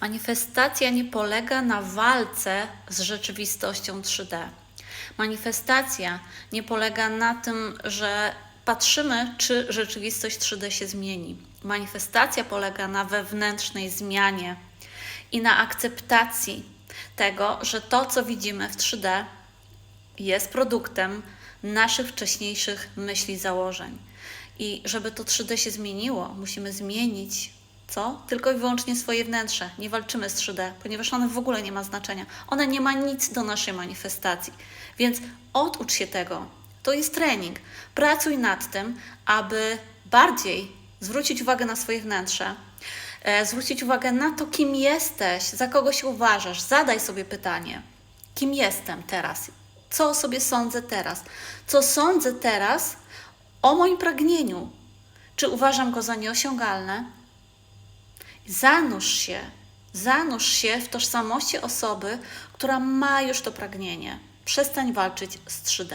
Manifestacja nie polega na walce z rzeczywistością 3D. Manifestacja nie polega na tym, że patrzymy, czy rzeczywistość 3D się zmieni. Manifestacja polega na wewnętrznej zmianie i na akceptacji tego, że to, co widzimy w 3D, jest produktem naszych wcześniejszych myśli, założeń. I żeby to 3D się zmieniło, musimy zmienić co? Tylko i wyłącznie swoje wnętrze. Nie walczymy z 3D, ponieważ one w ogóle nie ma znaczenia. One nie ma nic do naszej manifestacji. Więc oducz się tego. To jest trening. Pracuj nad tym, aby bardziej zwrócić uwagę na swoje wnętrze, e, zwrócić uwagę na to, kim jesteś, za kogo się uważasz. Zadaj sobie pytanie: kim jestem teraz? Co o sobie sądzę teraz? Co sądzę teraz o moim pragnieniu? Czy uważam go za nieosiągalne? Zanurz się, zanurz się w tożsamości osoby, która ma już to pragnienie. Przestań walczyć z 3D.